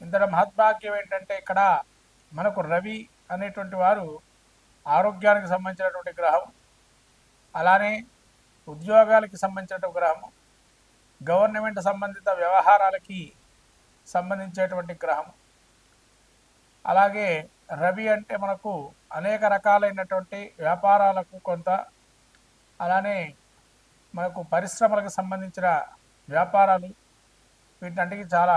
ఇంతటి మహద్భాగ్యం ఏంటంటే ఇక్కడ మనకు రవి అనేటువంటి వారు ఆరోగ్యానికి సంబంధించినటువంటి గ్రహం అలానే ఉద్యోగాలకి సంబంధించినటువంటి గ్రహం గవర్నమెంట్ సంబంధిత వ్యవహారాలకి సంబంధించేటువంటి గ్రహం అలాగే రవి అంటే మనకు అనేక రకాలైనటువంటి వ్యాపారాలకు కొంత అలానే మనకు పరిశ్రమలకు సంబంధించిన వ్యాపారాలు వీటన్నిటికీ చాలా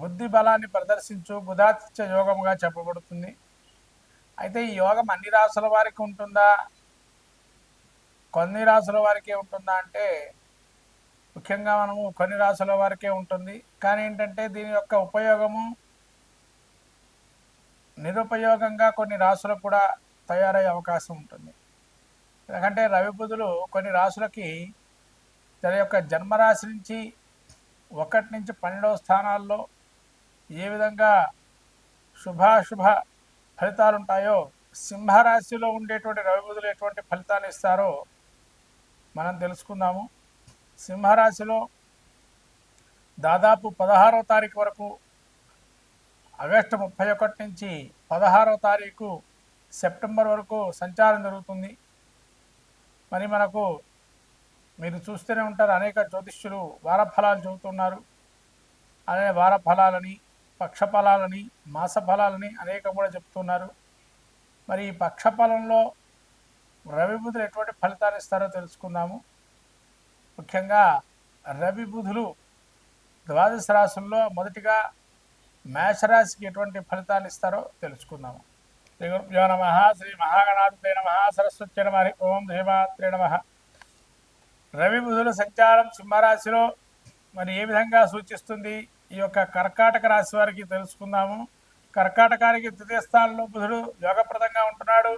బుద్ధి బలాన్ని ప్రదర్శించు బుధాతిత్య యోగముగా చెప్పబడుతుంది. అయితే ఈ యోగం అన్ని రాసుల వారికి ఉంటుందా? కొన్ని రాసుల వారికే ఉంటుందా అంటే ముఖ్యంగా మనము కొన్ని రాసుల వారికే ఉంటుంది. కానీ ఏంటంటే దీని యొక్క ఉపయోగము నిరుపయోగంగా కొన్ని రాసులకు కూడా తయారయ్యే అవకాశం ఉంటుంది. ఎందుకంటే రవి బుధులు కొన్ని రాసులకి తన యొక్క జన్మరాశి నుంచి ఒకటి నుంచి పన్నెండవ స్థానాల్లో ఏ విధంగా శుభాశుభ ఫలితాలు ఉంటాయో సింహరాశిలో ఉండేటువంటి రవి బుధులు ఎటువంటి ఫలితాలు ఇస్తారో మనం తెలుసుకుందాము. సింహరాశిలో దాదాపు పదహారవ తారీఖు వరకు ఆగస్టు ముప్పై ఒకటి నుంచి పదహారవ తారీఖు సెప్టెంబర్ వరకు సంచారం జరుగుతుంది. మరి మనకు మీరు చూస్తూనే ఉంటారు అనేక జ్యోతిష్యులు వారఫలాలు చెబుతున్నారు. అనే వారఫలాలని పక్షఫలాలని మాస ఫలాలని అనేకం కూడా చెప్తున్నారు. మరి ఈ పక్షఫలంలో రవి బుధులు ఎటువంటి ఫలితాలు ఇస్తారో తెలుసుకుందాము. ముఖ్యంగా రవి బుధులు ద్వాదశ రాశుల్లో మొదటిగా మేషరాశికి ఎటువంటి ఫలితాలు ఇస్తారో తెలుసుకుందాము. శ్రీ గురుభ్యో నమ శ్రీ మహాగణాధిపతి నమ సరస్వతి నమ హరి ఓం శ్రీమాత్రే నమ. రవి బుధుల సంచారం సింహరాశిలో మరి ఏ విధంగా సూచిస్తుంది? ఈ యొక్క కర్కాటక రాశి వారికి తెలుసుకుందాము. కర్కాటకానికి తృతీయ స్థానంలో బుధుడు యోగప్రదంగా ఉంటున్నాడు.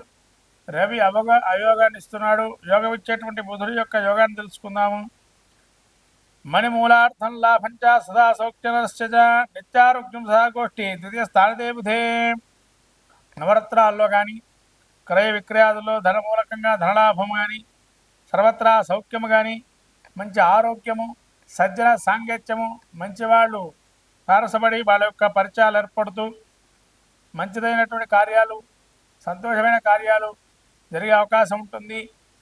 రవి అవగ అయోగాన్ని ఇస్తున్నాడు. యోగం ఇచ్చేటువంటి బుధుడు యొక్క యోగాన్ని తెలుసుకుందాము. మణిమూలార్థం లాభంచ సదా సౌఖ్యనశ్చ నిత్యారోగ్యం సదాగోష్ఠి తృతీయ ద్వితీయ స్థానదే బుధే. నవరత్నాల్లో కానీ క్రయ విక్రయాదుల్లో ధనమూలకంగా ధనలాభం కానీ సర్వత్రా సౌఖ్యము కానీ మంచి ఆరోగ్యము సజ్జన సాంగత్యము మంచివాళ్ళు తారసపడి వాళ్ళ యొక్క పరిచయాలు ఏర్పడుతూ మంచిదైనటువంటి కార్యాలు సంతోషమైన కార్యాలు జరిగే అవకాశం ఉంటుంది.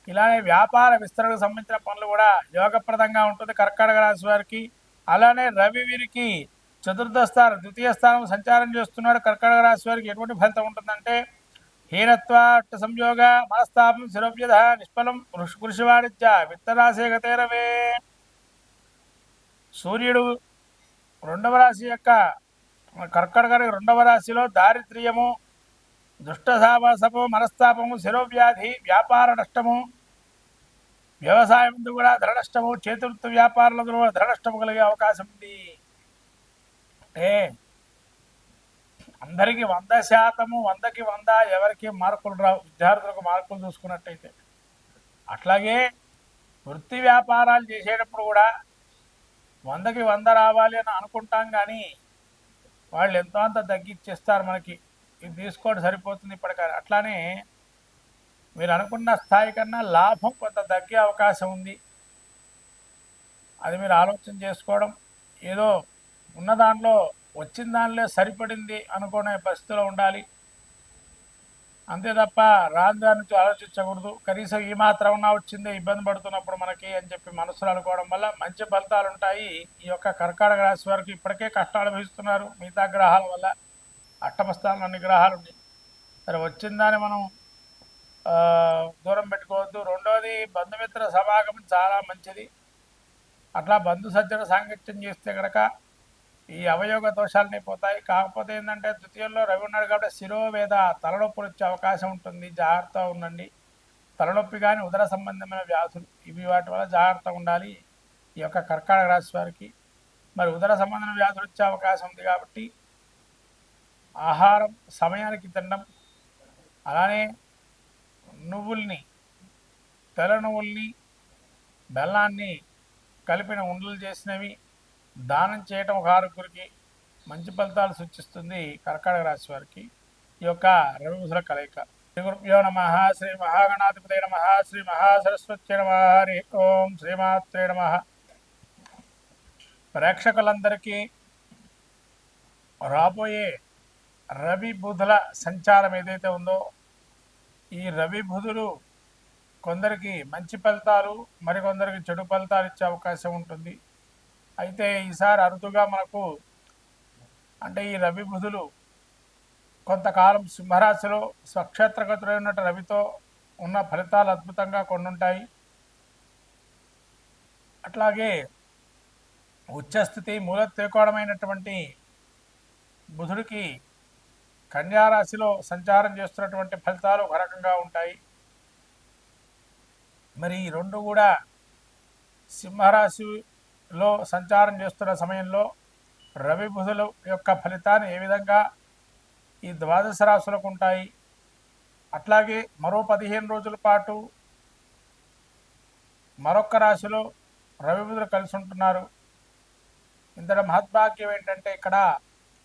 ఇలానే వ్యాపార విస్తరణకు సంబంధించిన పనులు కూడా యోగప్రదంగా ఉంటుంది. కర్కాటక రాశి వారికి అలానే రవి వీరికి చతుర్థ స్థానం ద్వితీయ స్థానం సంచారం చేస్తున్నాడు. కర్కాటక రాశి వారికి ఎటువంటి ఫలితం ఉంటుందంటే హీనత్వ సంయోగ మనస్తాపం శిరోభ్యధ నిష్ఫలం కృషి వాణిజ్య విత్తరాశే గతేరవే సూర్యుడు రెండవ రాశి యొక్క కర్కటక రెండవ రాశిలో దారిద్ర్యము దుష్ట సావాసము మనస్తాపము శిరోవ్యాధి వ్యాపార నష్టము వ్యవసాయం కూడా ధర నష్టము చేతుర్థ వ్యాపారుల కూడా ధర నష్టము కలిగే అవకాశం ఉంది. అంటే అందరికీ వంద శాతము వందకి వంద ఎవరికి మార్కులు రావు విద్యార్థులకు మార్కులు చూసుకున్నట్టయితే. అట్లాగే వృత్తి వ్యాపారాలు చేసేటప్పుడు కూడా వందకి వంద రావాలి అని అనుకుంటాం కానీ వాళ్ళు ఎంతో అంత తగ్గిచ్చేస్తారు మనకి. ఇది తీసుకోవడం సరిపోతుంది ఇప్పటికే. అట్లానే మీరు అనుకున్న స్థాయి కన్నా లాభం కొంత తగ్గే అవకాశం ఉంది. అది మీరు ఆలోచన చేసుకోవడం ఏదో ఉన్న దాంట్లో వచ్చిన దానిలో సరిపడింది అనుకునే పరిస్థితిలో ఉండాలి. అంతే తప్ప రాజధాని దాని ఆలోచించకూడదు. కనీసం ఈ మాత్రం ఉన్నా వచ్చిందే ఇబ్బంది పడుతున్నప్పుడు మనకి అని చెప్పి మనసులు అనుకోవడం వల్ల మంచి ఫలితాలు ఉంటాయి. ఈ యొక్క కర్కాటక రాశి వారికి ఇప్పటికే కష్టాలు అనుభవిస్తున్నారు. మిగతా గ్రహాల వల్ల అష్టమ అన్ని గ్రహాలు ఉన్నాయి. సరే వచ్చిందని మనం దూరం పెట్టుకోవద్దు. రెండవది బంధుమిత్ర సమాగమం చాలా మంచిది. అట్లా బంధు సజ్జన సాంగత్యం చేస్తే కనుక ఈ అవయోగ దోషాలని పోతాయి. కాకపోతే ఏంటంటే ద్వితీయంలో రవి ఉన్నాడు కాబట్టి శిరోవేద తలనొప్పులు వచ్చే అవకాశం ఉంటుంది. జాగ్రత్తగా ఉండండి. తలనొప్పి కానీ ఉదర సంబంధమైన వ్యాధులు ఇవి వాటి వల్ల జాగ్రత్తగా ఉండాలి. ఈ యొక్క కర్కాటక రాశి వారికి మరి ఉదర సంబంధమైన వ్యాధులు వచ్చే అవకాశం ఉంది కాబట్టి ఆహారం సమయానికి తినడం అలానే నువ్వుల్ని తెల్ల నువ్వుల్ని బెల్లాన్ని కలిపిన ఉండలు చేసినవి దానం చేయటం ఒక ఆరుగురికి మంచి ఫలితాలు సూచిస్తుంది కర్కాటక రాశి వారికి. ఈ యొక్క రవిముసుల కలయిక. శ్రీ గురుభ్యో నమ శ్రీ మహాగణాధిపతి నమ శ్రీ మహాసరస్వతి నమ హరి ఓం శ్రీమాత్రే నమ. ప్రేక్షకులందరికీ రాబోయే రవి బుధుల సంచారం ఏదైతే ఉందో ఈ రవి బుధులు కొందరికి మంచి ఫలితాలు మరికొందరికి చెడు ఫలితాలు ఇచ్చే అవకాశం ఉంటుంది. అయితే ఈసారి అరుదుగా మనకు అంటే ఈ రవి బుధులు కొంతకాలం సింహరాశిలో స్వక్షేత్రగతుడైనట్టు రవితో ఉన్న ఫలితాలు అద్భుతంగా కొన్నుంటాయి. అట్లాగే ఉచ్చస్థితి మూల త్రికోణమైనటువంటి బుధుడికి కన్యారాశిలో సంచారం చేస్తున్నటువంటి ఫలితాలు ఒక రకంగా ఉంటాయి. మరి ఈ రెండు కూడా సింహరాశి లో సంచారం చేస్తున్న సమయంలో రవి బుధుల యొక్క ఫలితాన్ని ఏ విధంగా ఈ ద్వాదశ రాశులకు ఉంటాయి? అట్లాగే మరో పదిహేను రోజుల పాటు మరొక రాశిలో రవి బుధులు కలిసి ఉంటున్నారు. ఇంతటి మహద్భాగ్యం ఏంటంటే ఇక్కడ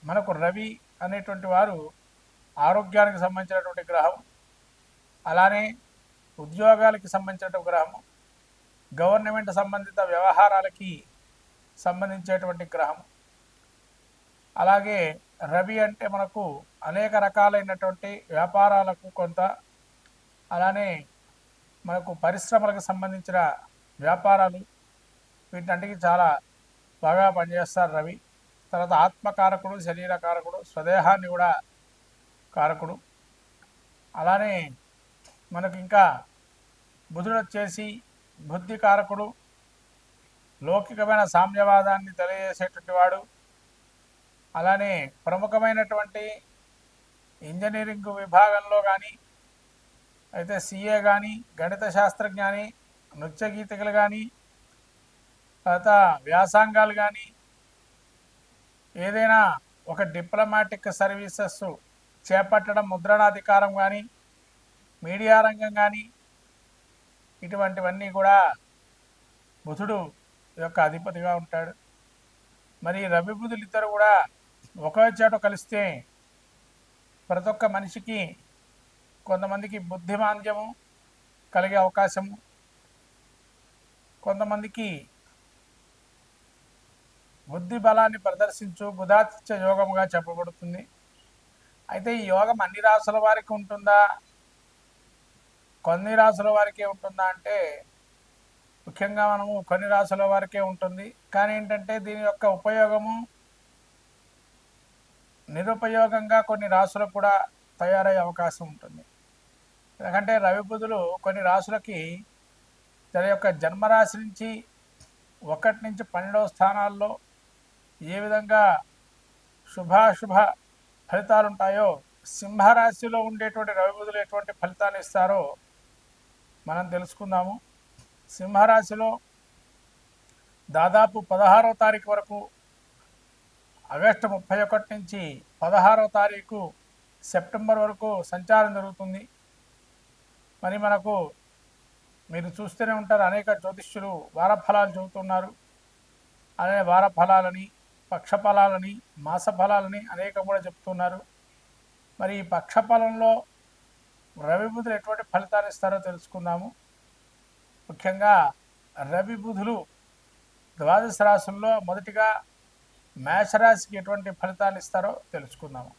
మనకు రవి అనేటువంటి వారు ఆరోగ్యానికి సంబంధించినటువంటి గ్రహం. అలానే ఉద్యోగాలకి సంబంధించినటువంటి గ్రహం గవర్నమెంట్ సంబంధిత వ్యవహారాలకి సంబంధించేటువంటి గ్రహం అలాగే రవి అంటే మనకు అనేక రకాలైనటువంటి వ్యాపారాలకు కొంత అలానే మనకు పరిశ్రమలకు సంబంధించిన వ్యాపారాలు వీటన్నిటికీ చాలా బాగా పనిచేస్తారు రవి. తర్వాత ఆత్మకారకుడు శరీర కారకుడు స్వదేహాన్ని కూడా కారకుడు. అలానే మనకు ఇంకా బుధుడు వచ్చేసి బుద్ధి కారకుడు లౌకికమైన సామ్యవాదాన్ని తెలియజేసేటువంటి వాడు. అలానే ప్రముఖమైనటువంటి ఇంజనీరింగ్ విభాగంలో కానీ అయితే సిఏ కానీ గణిత శాస్త్రజ్ఞాని నృత్య గీతికలు కానీ తర్వాత వ్యాసంగాలు కానీ ఏదైనా ఒక డిప్లొమాటిక్ సర్వీసెస్ చేపట్టడం ముద్రణాధికారం కానీ మీడియా రంగం కానీ ఇటువంటివన్నీ కూడా బుధుడు యొక్క అధిపతిగా ఉంటాడు. మరి రవి బుధులు ఇద్దరు కూడా ఒకే చోట కలిస్తే ప్రతి ఒక్క మనిషికి కొంతమందికి బుద్ధిమాంద్యము కలిగే అవకాశము. కొంతమందికి బుద్ధి బలాన్ని ప్రదర్శించు బుధాతిత్య యోగముగా చెప్పబడుతుంది. అయితే ఈ యోగం అన్ని రాసుల వారికి ఉంటుందా? కొన్ని రాసుల వారికే ఉంటుందా? అంటే ముఖ్యంగా మనము కొన్ని రాసుల వారికే ఉంటుంది. కానీ ఏంటంటే దీని యొక్క ఉపయోగము నిరుపయోగంగా కొన్ని రాసులకు కూడా తయారయ్యే అవకాశం ఉంటుంది. ఎందుకంటే రవి బుధులు కొన్ని రాసులకి తన యొక్క జన్మరాశి నుంచి ఒకటి నుంచి పన్నెండవ స్థానాల్లో ఏ విధంగా శుభాశుభ ఫలితాలు ఉంటాయో సింహరాశిలో ఉండేటువంటి రవి బుధులు ఎటువంటి ఫలితాలు ఇస్తారో మనం తెలుసుకుందాము. సింహరాశిలో దాదాపు పదహారవ తారీఖు వరకు ఆగస్టు ముప్పై ఒకటి నుంచి పదహారవ తారీఖు సెప్టెంబర్ వరకు సంచారం జరుగుతుంది. మరి మనకు మీరు చూస్తూనే ఉంటారు అనేక జ్యోతిష్యులు వారఫలాలు చెబుతున్నారు. అనే వారఫలాలని పక్షఫలాలని మాసఫలాలని అనేక కూడా చెప్తున్నారు మరి ఈ పక్షఫలంలో రవి ఎటువంటి ఫలితాలు ఇస్తారో తెలుసుకుందాము. ముఖ్యంగా రవి బుధులు ద్వాదశ రాశుల్లో మొదటిగా మేషరాశికి ఎటువంటి ఫలితాలు ఇస్తారో తెలుసుకుందాము.